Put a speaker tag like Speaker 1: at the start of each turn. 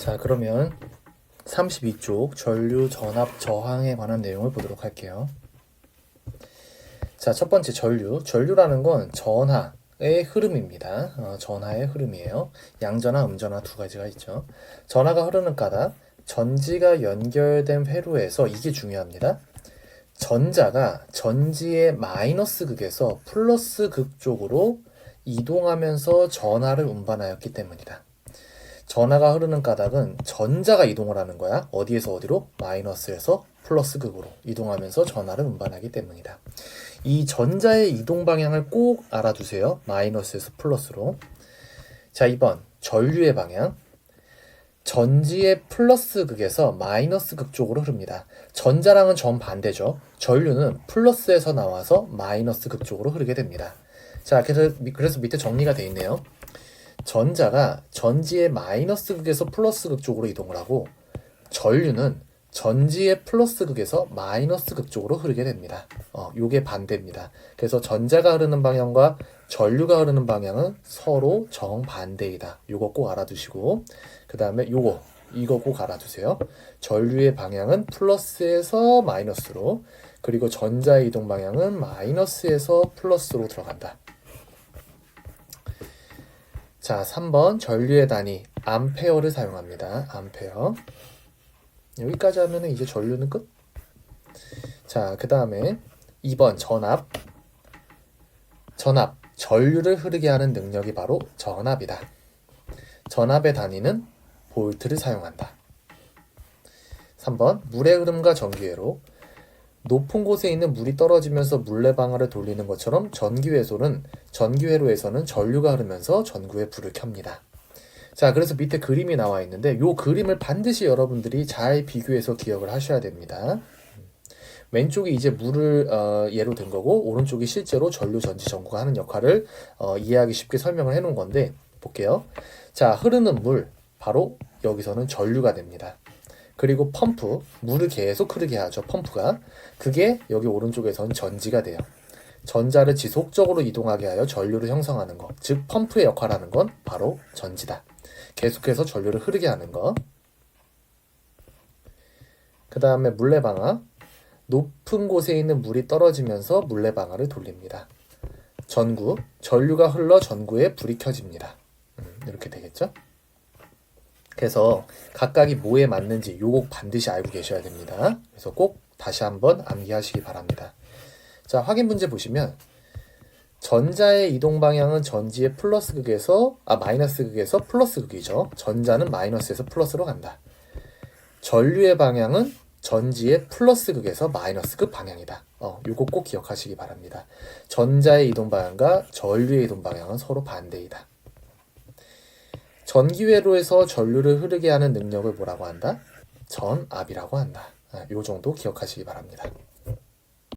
Speaker 1: 자, 그러면 32쪽 전류 전압 저항에 관한 내용을 보도록 할게요. 자, 첫 번째 전류. 전류라는 건 전하 의 흐름입니다. 어, 전하의 흐름이에요. 양전하, 음전하 두 가지가 있죠. 전하가 흐르는 까닭, 전지가 연결된 회로에서 이게 중요합니다. 전자가 전지의 마이너스 극에서 플러스 극 쪽으로 이동하면서 전하를 운반하였기 때문이다. 전하가 흐르는 까닭은 전자가 이동을 하는 거야. 어디에서 어디로? 마이너스에서 플러스 극으로 이동하면서 전하를 운반하기 때문이다. 이 전자의 이동 방향을 꼭 알아두세요. 마이너스에서 플러스로. 자, 2번. 전류의 방향. 전지의 플러스 극에서 마이너스 극 쪽으로 흐릅니다. 전자랑은 정반대죠. 전류는 플러스에서 나와서 마이너스 극 쪽으로 흐르게 됩니다. 자, 그래서, 그래서 밑에 정리가 되어 있네요. 전자가 전지의 마이너스 극에서 플러스 극 쪽으로 이동을 하고 전류는 전지의 플러스 극에서 마이너스 극 쪽으로 흐르게 됩니다. 어, 요게 반대입니다. 그래서 전자가 흐르는 방향과 전류가 흐르는 방향은 서로 정반대이다. 요거 꼭 알아두시고 그 다음에 요거 이거 꼭 알아두세요. 전류의 방향은 플러스에서 마이너스로 그리고 전자의 이동 방향은 마이너스에서 플러스로 들어간다. 자, 3번 전류의 단위 암페어를 사용합니다. 암페어. 여기까지 하면 이제 전류는 끝. 자, 그 다음에 2번 전압. 전압. 전류를 흐르게 하는 능력이 바로 전압이다. 전압의 단위는 볼트를 사용한다. 3번 물의 흐름과 전기회로 높은 곳에 있는 물이 떨어지면서 물레방아를 돌리는 것처럼 전기회소는 전기회로에서는 전류가 흐르면서 전구에 불을 켭니다. 자, 그래서 밑에 그림이 나와 있는데 이 그림을 반드시 여러분들이 잘 비교해서 기억을 하셔야 됩니다. 왼쪽이 이제 물을 어, 예로 든 거고 오른쪽이 실제로 전류 전지 전구가 하는 역할을 어, 이해하기 쉽게 설명을 해 놓은 건데 볼게요. 자, 흐르는 물 바로 여기서는 전류가 됩니다. 그리고 펌프, 물을 계속 흐르게 하죠. 펌프가. 그게 여기 오른쪽에서는 전지가 돼요. 전자를 지속적으로 이동하게 하여 전류를 형성하는 것. 즉, 펌프의 역할을 하는 건 바로 전지다. 계속해서 전류를 흐르게 하는 것. 그 다음에 물레방아. 높은 곳에 있는 물이 떨어지면서 물레방아를 돌립니다. 전구. 전류가 흘러 전구에 불이 켜집니다. 음, 이렇게 되겠죠? 그래서 각각이 뭐에 맞는지 요거 반드시 알고 계셔야 됩니다. 그래서 꼭 다시 한번 암기하시기 바랍니다. 자, 확인 문제 보시면 전자의 이동 방향은 전지의 플러스 극에서 아 마이너스 극에서 플러스 극이죠. 전자는 마이너스에서 플러스로 간다. 전류의 방향은 전지의 플러스 극에서 마이너스 극 방향이다. 어, 요거 꼭 기억하시기 바랍니다. 전자의 이동 방향과 전류의 이동 방향은 서로 반대이다. 전기회로에서 전류를 흐르게 하는 능력을 뭐라고 한다? 전압이라고 한다. 아, 요 정도 기억하시기 바랍니다.